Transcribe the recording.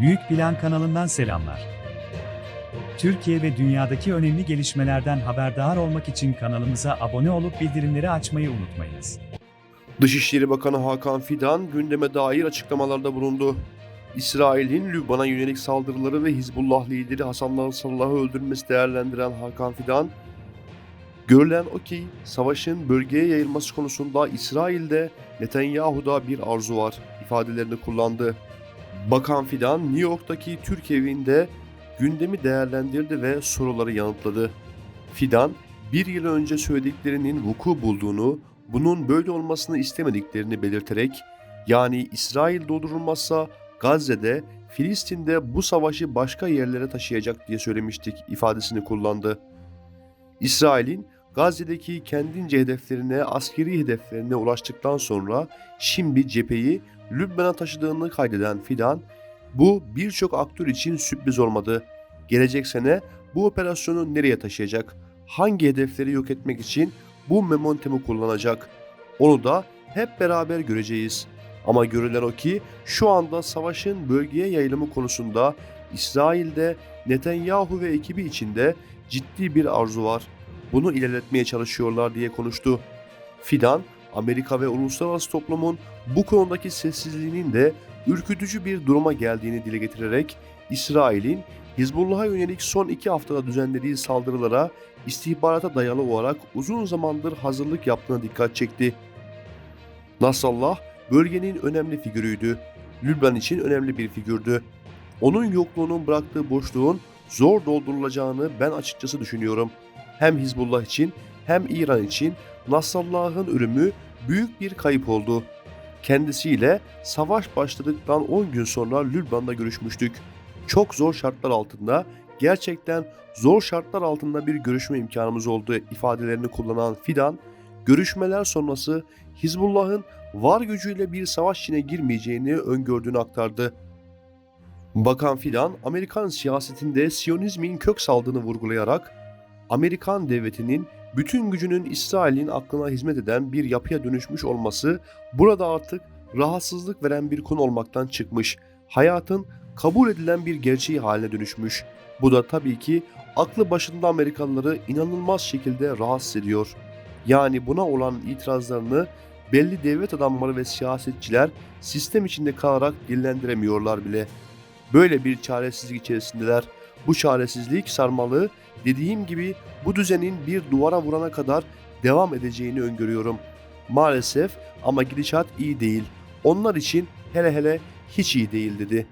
Büyük Plan kanalından selamlar. Türkiye ve dünyadaki önemli gelişmelerden haberdar olmak için kanalımıza abone olup bildirimleri açmayı unutmayınız. Dışişleri Bakanı Hakan Fidan gündeme dair açıklamalarda bulundu. İsrail'in Lübnan'a yönelik saldırıları ve Hizbullah lideri Hasan Nasrallah'ı öldürmesi değerlendiren Hakan Fidan, Görülen o ki savaşın bölgeye yayılması konusunda İsrail'de Netanyahu'da bir arzu var ifadelerini kullandı. Bakan Fidan New York'taki Türk evinde gündemi değerlendirdi ve soruları yanıtladı. Fidan, bir yıl önce söylediklerinin vuku bulduğunu, bunun böyle olmasını istemediklerini belirterek, yani İsrail durdurulmazsa Gazze'de, Filistin'de bu savaşı başka yerlere taşıyacak diye söylemiştik ifadesini kullandı. İsrail'in Gazze'deki kendince hedeflerine, askeri hedeflerine ulaştıktan sonra şimdi cepheyi Lübnan'a taşıdığını kaydeden Fidan, bu birçok aktör için sürpriz olmadı. Gelecek sene bu operasyonu nereye taşıyacak? Hangi hedefleri yok etmek için bu momentumu kullanacak? Onu da hep beraber göreceğiz. Ama görülen o ki şu anda savaşın bölgeye yayılımı konusunda İsrail'de Netanyahu ve ekibi içinde ciddi bir arzu var. Bunu ilerletmeye çalışıyorlar diye konuştu. Fidan, Amerika ve uluslararası toplumun bu konudaki sessizliğinin de ürkütücü bir duruma geldiğini dile getirerek İsrail'in Hizbullah'a yönelik son iki haftada düzenlediği saldırılara istihbarata dayalı olarak uzun zamandır hazırlık yaptığına dikkat çekti. Nasrallah bölgenin önemli figürüydü. Lübnan için önemli bir figürdü. Onun yokluğunun bıraktığı boşluğun zor doldurulacağını ben açıkçası düşünüyorum. Hem Hizbullah için hem İran için Nasrallah'ın ölümü büyük bir kayıp oldu. Kendisiyle savaş başladıktan 10 gün sonra Lübnan'da görüşmüştük. Çok zor şartlar altında, gerçekten zor şartlar altında bir görüşme imkanımız oldu ifadelerini kullanan Fidan, görüşmeler sonrası Hizbullah'ın var gücüyle bir savaş içine girmeyeceğini öngördüğünü aktardı. Bakan Fidan, Amerikan siyasetinde Siyonizmin kök saldığını vurgulayarak, Amerikan devletinin bütün gücünün İsrail'in aklına hizmet eden bir yapıya dönüşmüş olması burada artık rahatsızlık veren bir konu olmaktan çıkmış, hayatın kabul edilen bir gerçeği haline dönüşmüş. Bu da tabii ki aklı başında Amerikalıları inanılmaz şekilde rahatsız ediyor. Yani buna olan itirazlarını belli devlet adamları ve siyasetçiler sistem içinde kalarak dillendiremiyorlar bile. Böyle bir çaresizlik içerisindeler. Bu çaresizlik sarmalı, dediğim gibi bu düzenin bir duvara vurana kadar devam edeceğini öngörüyorum. Maalesef ama gidişat iyi değil. Onlar için hele hele hiç iyi değil dedi.